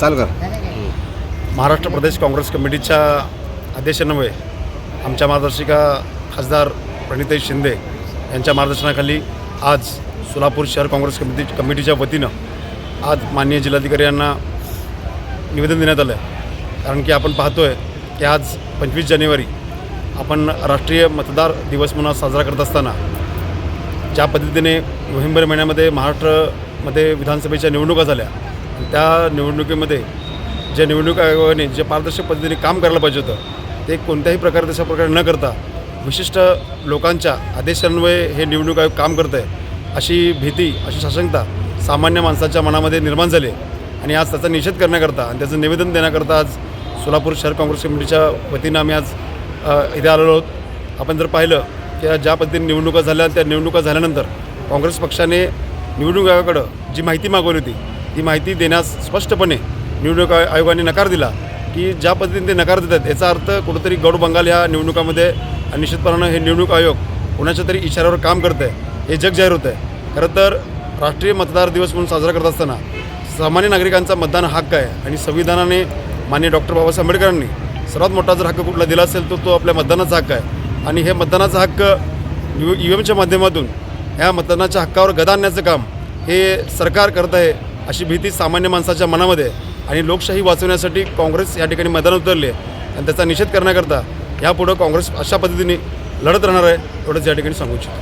चालू कर. महाराष्ट्र प्रदेश काँग्रेस कमिटीच्या अध्यक्षांमुळे आमच्या मार्गदर्शिका खासदार प्रणिताई शिंदे यांच्या मार्गदर्शनाखाली आज सोलापूर शहर काँग्रेस कमिटी कमिटीच्या वतीनं आज माननीय जिल्हाधिकारी यांना निवेदन देण्यात आलं आहे कारण की आपण पाहतो आहे की आज पंचवीस जानेवारी आपण राष्ट्रीय मतदार दिवस म्हणून साजरा करत असताना ज्या पद्धतीने नोव्हेंबर महिन्यामध्ये महाराष्ट्रमध्ये विधानसभेच्या निवडणुका झाल्या त्या निवडणुकीमध्ये ज्या निवडणूक आयोगाने जे पारदर्शक पद्धतीने काम करायला पाहिजे होतं ते कोणत्याही प्रकारे तशा प्रकारे न करता विशिष्ट लोकांच्या आदेशान्वये हे निवडणूक आयोग काम करत आहे अशी भीती अशी साशंकता सामान्य माणसाच्या मनामध्ये निर्माण झाली आणि आज त्याचा निषेध करण्याकरता आणि त्याचं निवेदन देण्याकरता आज सोलापूर शहर काँग्रेस कमिटीच्या वतीनं आम्ही आज इथे आलेलो आहोत. आपण जर पाहिलं की ज्या पद्धतीने निवडणुका झाल्या त्या निवडणुका झाल्यानंतर काँग्रेस पक्षाने निवडणूक आयोगाकडं जी माहिती मागवली होती ती माहिती देण्यास स्पष्टपणे निवडणूक आय- आयोगाने नकार दिला की ज्या पद्धतीने ते नकार देतात याचा अर्थ कुठंतरी गौड बंगाल ह्या निवडणुकामध्ये निश्चितपणानं हे निवडणूक आयोग कोणाच्या तरी इशाऱ्यावर काम करतं आहे हे जग जाहीर होतं आहे खरं तर राष्ट्रीय मतदार दिवस म्हणून साजरा करत असताना सामान्य नागरिकांचा मतदान हक्क आहे आणि संविधानाने मान्य डॉक्टर बाबासाहेब आंबेडकरांनी सर्वात मोठा जर हक्क कुठला दिला असेल तर तो आपल्या मतदानाचा हक्क आहे. आणि हे मतदानाचा हक्क यू यू एमच्या माध्यमातून ह्या मतदानाच्या हक्कावर गदा आणण्याचं काम हे सरकार करत आहे अशी भीती सामान्य माणसाच्या मनामध्ये आणि लोकशाही वाचवण्यासाठी काँग्रेस या ठिकाणी मैदानात उतरली आणि त्याचा निषेध करण्याकरता यापुढं काँग्रेस अशा पद्धतीने लढत राहणार आहे एवढंच या ठिकाणी सांगू इच्छितो.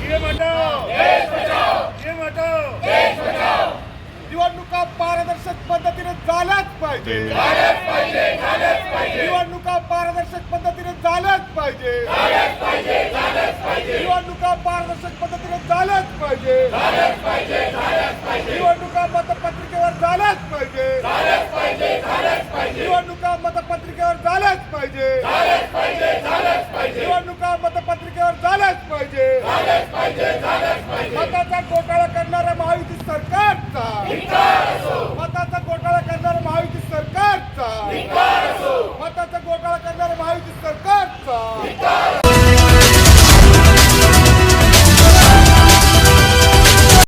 निवडणुका पारदर्शक पद्धतीने झाल्याच पाहिजे. निवडणुका पारदर्शक पद्धतीने झाल्याच पाहिजे. निवडणुका पारदर्शक पद्धतीने झाल्याच पाहिजे. घोटाळा करणार महायुती सरकारचा. मताचा घोटाळा करणार महायुती सरकारचा. मताचा घोटाळा करणार महायुती सरकारचा.